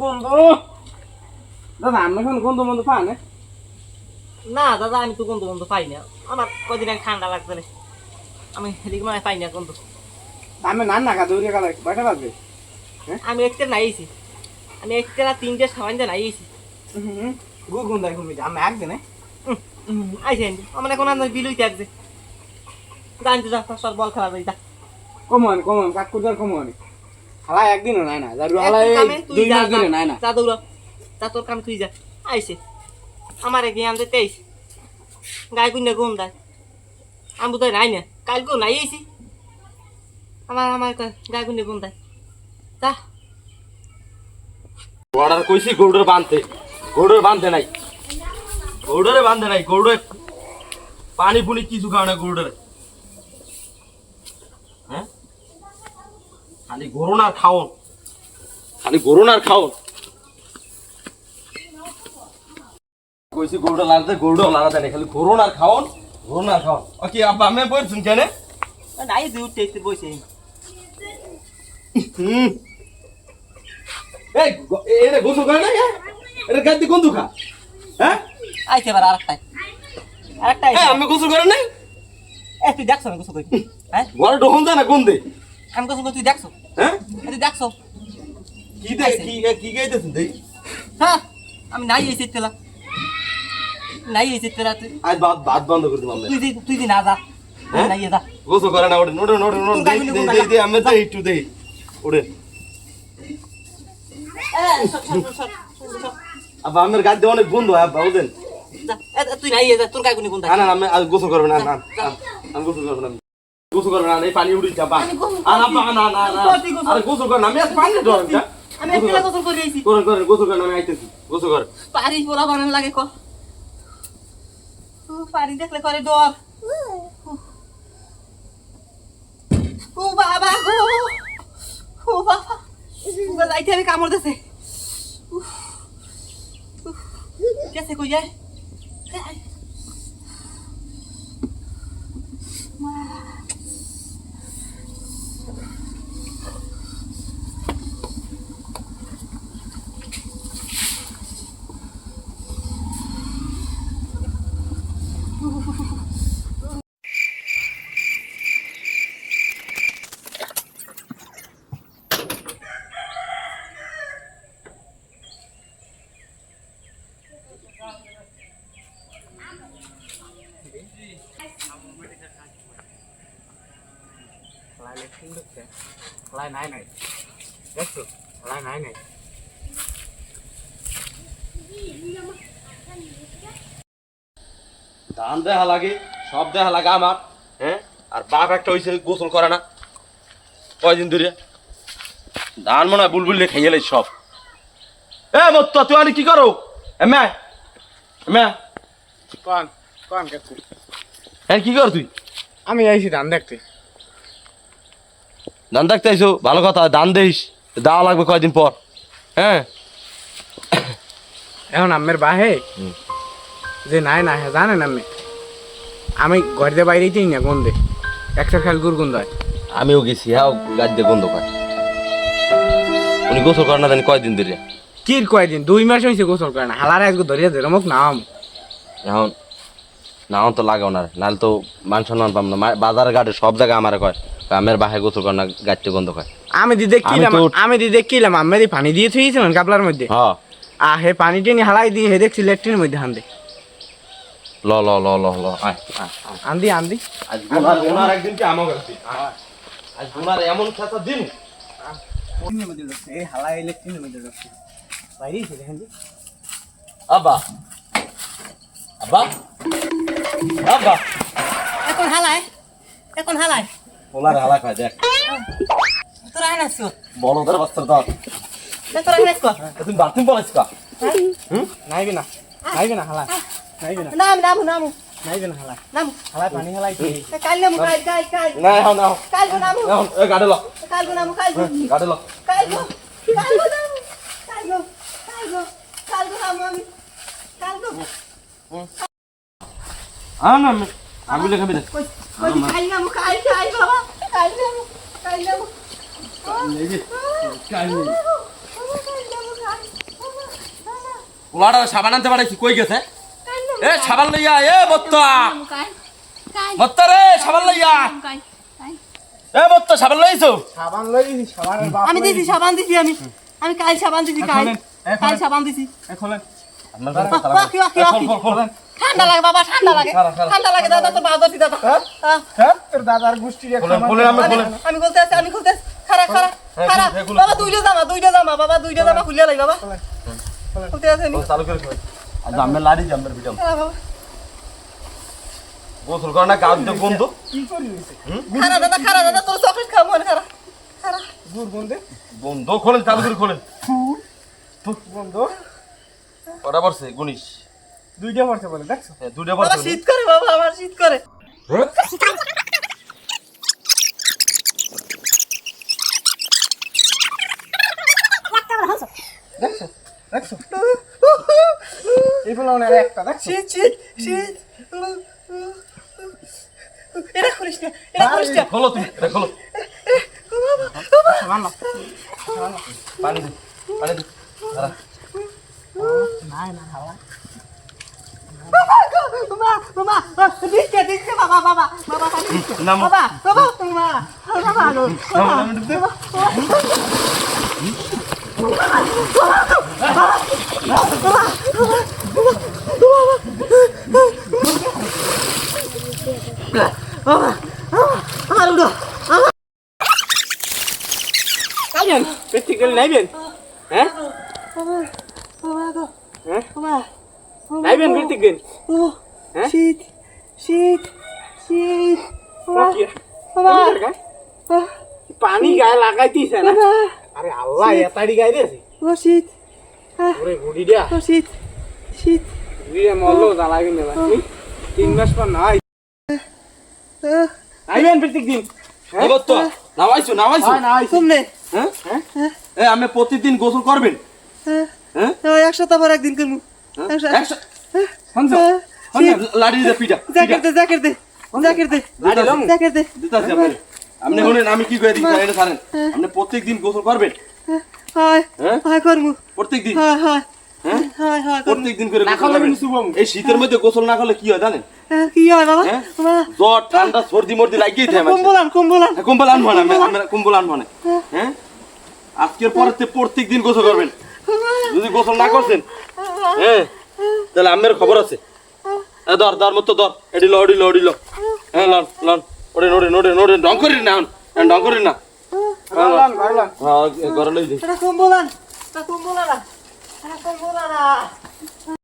গন্ধ দাদা আপনি এখন গন্ধ বন্ধ পান না। না দাদা আমি তো গন্ধ গন্ধ পাই না। আমার কদিন আগে ঠান্ডা লাগছে রে। আমি এদিকে মানে পাই না গন্ধ। আমি নান না কাদে উড়ে গেল বাটা বাজবে আমি একটা নাইছি আমি একটা না তিনটে সাবান দিয়ে নাইছি গু গন্ধ এখন আমি একদিনে আইসে আমার এখন আমার বিল হইতে আসছে জানতে যা সর বল খেলা যা। কমন কমন কাক কুদার কমন হালা একদিনও নাই না। যার হালা দুই যা, মাস ধরে নাই না। যা দৌড়া যা তোর কাম তুই যা। আইসে আমার এগিয়ে আমি তেইশ। গায়ে কুন্ডে ঘুম দেয়। আমি বোধহয় নাই না। কালকেও নাই আইসি আমার আমার গায়ে কুন্ডে ঘুম দেয়। যা। অর্ডার কইছি গৌড়ের বাঁধতে গৌড়ের বাঁধতে নাই। গৌড়ের বাঁধতে নাই। গৌড়ে পানি পুনি কিছু খাও না গৌড়ের খালি গরুনার খাওন। খালি গরুনার খাওন। কইছি গৌড়ে লাগতে গৌড়ে লাগাতে নাই খালি গরুনার খাওন গরুনার খাওন। ওকে আব্বা আমি বলছুন কেন? নাই দুই এসে বসে হুম এই এটা গোসল করে না এটা কোন দুখা হ্যাঁ? আইসে এবার আরেকটাই। আরেকটাই এই, আমি গোসল করে নাই? এ তুই দেখছ আমি গোসল করি। হ্যাঁ? ঘরে ঢোকন যায় না কোন দে আমি গোসল করি তুই দেখছ? হ্যাঁ? দেখছ। কি দে কি কি গাইতেছেন দেই হ্যাঁ আমি নাই এসে তেলা নাই এসে তেলা তুই আজ বাদ বাদ বন্ধ করে দিলাম তুই তুই দি না যা। হ্যাঁ? নাই যা। করে না ওঠে নোটে নোটে নোটে দেই দেই দেই আমি দেই একটু দেই। আমার অনেক বন্ধু আব্বা বুঝেন এ, এ, তুই নাই যা তোর গায়ে কোন কোন না না আমি গোসল করবে না না না, আমি গোসল করবে না গোসল করবে না এই পানি উড়ি যাবা আর আব্বা না না না আরে গোসল করে না আমি আজ পানি ধরেন যা আমি একলা গোসল করে। আইছি। করেন করেন গোসল করে আমি আইতেছি। গোসল করে। পারি পোলা বানান লাগে ক। পারি দেখলে করে ডর। ও বাবা গো। ও বাবা। ও যাইতে আমি কামড় দেছে কেসে কই যায়? হালাই নাই নাই দেখছ হালাই নাই নাই ধান দেখা লাগে সব দেখা লাগে আমার হ্যাঁ? আর বাপ একটা হয়েছে গোসল করে না। কয়দিন ধরে? ধান মনে হয় বুলবুল নিয়ে লাই সব। এ মত তুই আনি কি করো? এমে এমে কোন কোন কাকু হ্যাঁ কি কর তুই? আমি আইছি ধান দেখতে। ধান দেখতে আইসো ভালো কথা ধান দেইস। দেওয়া লাগবে কয়দিন পর। হ্যাঁ? এখন আমের বাহে। যে নাই না হ্যাঁ জানেন আমি আমি ঘর দিয়ে বাইরেই না গন্ধে। একটা খেয়াল গুড় গন্ধ হয়। আমিও গেছি হ্যাঁ গাছ দিয়ে গন্ধ পায়। উনি গোসল করে না জানি কয়দিন ধরে। কির কয়দিন? দুই মাস হয়েছে গোসল করে না হালারে আজকে ধরিয়া দে রমক নাম এখন না এখন তো লাগে ওনার নাহলে তো মান সম্মান পাম না। বাজার ঘাটে সব জায়গায় আমার কয়, আমের বাহে গোসল করে না গন্ধ কয় আমি দিদি কিলাম তো- আমি দিদি কিলাম আমি পানি দিয়ে থুইছিলাম কাপলার মধ্যে। হ্যাঁ আ হে পানি টেনে হালাই দিয়ে হে দেখছি লেট্রিনের মধ্যে হান্দে ল ল ল ল ল আয়। আন্দি আন্দি। আজ ওনার ওনার একদিন কি আমাকে একদিন আজ ওনার এমন খেতা দিন। এই হালাই ইলেকট্রিনের মধ্যে ঢুকছে বাইরেই ছিল দেখেন আব্বা। আব্বা। আব্বা। এখন হালায় এখন হালায় ওনার হালা খায় দেখ। তোরা আয় নাচো বড়দের বাচ্চার দাও তোরা আয় নাচো তুমি বাথরুম পড়াইছ কা? নাইবে না। নাইবে না হালাই নাইবে না। নাম নাম নাম। নাইবে না হালাই নাম। হালাই পানি হালাই কাল নাম কাল কাল কাল। না এখন না কাল নাম। এখন এ গাড়ি ল। কাল নাম কাল গাড়ি ল। কাল কাল নাম। কাল কাল কাল নাম আমি। কাল আ না আমি- আমি লেখাবি না। ওলাটা সাবান আনতে পাঠাইছি কই গেছে এ সাবান লইয়া এ বত্তা বত্তা রে সাবান লইয়া এ বত্তা সাবান লইছো সাবান লই দিছি সাবানের আমি দিছি সাবান দিছি আমি আমি কাল সাবান দিছি কাল এ কাল। সাবান দিছি এ খোলেন বাকি বাকি বাকি ঠান্ডা লাগে বাবা ঠান্ডা লাগে। খারা, খারা। ঠান্ডা লাগে দাদা তো বাদতি দাদা হ্যাঁ? হ্যাঁ? তোর দাদার গোষ্ঠীর এক খোলেন, খামার খোলেন, আমরা আছে। খোলেন। আমি বলতে আছি আমি খুলতে খারা খারা হ্যাঁ, খারা খুলে, খুলে, বাবা দুইটা জামা দুইটা জামা বাবা দুইটা জামা খুলিয়া লাই বাবা। খুলতে আছে নি চালু করে আজ আমরা লাড়ি জামের বিটাম গোসল করে না গাছ দিয়ে গন্ধ? কি করি হইছে? খারা দাদা খারা দাদা তোর চকলেট খাব খারা খারা দুর্গন্ধে বন্ধ খোলেন চালু করে খোলেন। ফুল বন্ধ কটা পড়ছে গুনিশ দুইটা পড়ছে বলে দেখছ? হ্যাঁ, দুইটা পড়ছে শীত করে বাবা আমার শীত করে। দেখছ? দেখছ? এই বলে মনে একটা দেখছ? শীত শীত শীত। এটা করিস না এটা করিস না। খোলো তুমি এটা খোলো। সাবান নাও। পানি দে। পানি দে দাঁড়া। বাবা বাবা দিচ্ছে দিচ্ছে বাবা বাবা বাবা পানি দিচ্ছে নামো। বাবা বাবা বাবা বাবা আলো বাবা আমার উড়ো নাইবেন প্র্যাকটিক্যাল নাইবেন হ্যাঁ বাবা গো হ্যাঁ বাবা নাইবেন প্র্যাকটিক্যাল ও হ্যাঁ? শীত শীত শীত পানি গায়ে লাগাইতিস না বাবা আরে আল্লাহ এতাড়ি গায়ে দিয়েছে ও শীত ওরে গুড়ি দিয়া ও শীত শীত গুড়িয়া মরলো জ্বালাবি না ভাই তিন মাস পর নাই আহ, নাইবেন প্রত্যেক দিন এ বত্তা, নামাইছো নামাইছো হয় হ্যাঁ হ্যাঁ এ আপনি প্রতিদিন গোসল করবেন হ্যাঁ হ্যাঁ এক সপ্তাহ পর একদিন করব হ্যাঁ? হ্যাঁ, আমি কি করে দিচ্ছি আপনি প্রত্যেক দিন গোসল করবেন? হয় হ্যাঁ হয়? প্রত্যেক দিন হয় হয়। হ্যাঁ? হয় হয় প্রত্যেক দিন করে। এই শীতের মধ্যে গোসল না করলে কি হয় জানেন? হ্যাঁ, কি হয় বাবা? হ্যাঁ? জ্বর ঠান্ডা সর্দি মর্দি লাগিয়ে থাকে মানুষের। কম্বল আন কম্বল আন। হ্যাঁ, আমরা হ্যাঁ। আজকের পরে প্রত্যেক দিন গোসল করবেন। যদি গোসল না করছেন হ্যাঁ তাহলে আমের খবর আছে। এ ধর ধর মতো ধর এডি লো এডি লো এডি লো। হ্যাঁ লন লন ওরে নোরে নোরে নোরে ডং করি না ডং করি না। ভাইলান হ্যাঁ ঘরে লই দিই এটা কম্বল আন